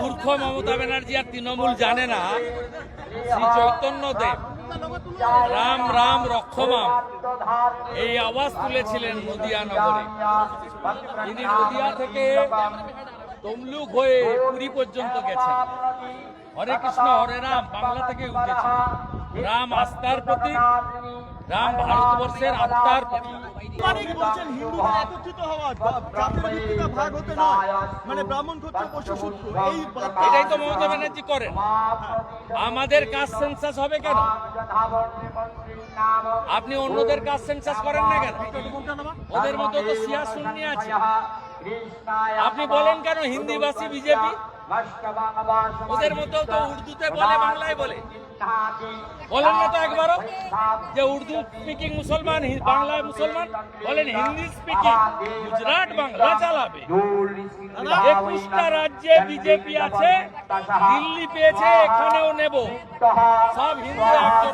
মূর্খ মমতা ব্যানার্জি আর তৃণমূল জানে না। শ্রী চৈতন্য দেব। রাম রাম, রক্ষমাম। এই আওয়াজ তুলেছিলেন নদিয়া নগরে। তিনি নদিয়া থেকে তমলুক হয়ে পুরী পর্যন্ত গেছেন। হরে কৃষ্ণ হরে রাম বাংলা থেকে উঠেছে। রাম আস্থার প্রতীক রাম ভারতবর্ষের আত্মার প্রতীক। মানে এটাই তো মমতা ব্যানার্জি করেন। আমাদের কাজ সেন্সাস হবে কেন? আপনি অন্যদের কাজ সেন্সাস করেন না কেন? ওদের মতো তো সিয়া শূন্য আছে। আপনি বলেন কেন হিন্দিভাষী বিজেপি? ওদের মতো তো উর্দুতে বলে, বাংলায় বলে। বলেন না তো একবারও যে উর্দু স্পিকিং মুসলমান বাংলায় মুসলমান, বলেন হিন্দি স্পিকিং গুজরাট বাংলা চালাবে। একুশটা রাজ্যে বিজেপি আছে, দিল্লি পেয়েছে, এখানেও নেব। সব হিন্দু গেছে।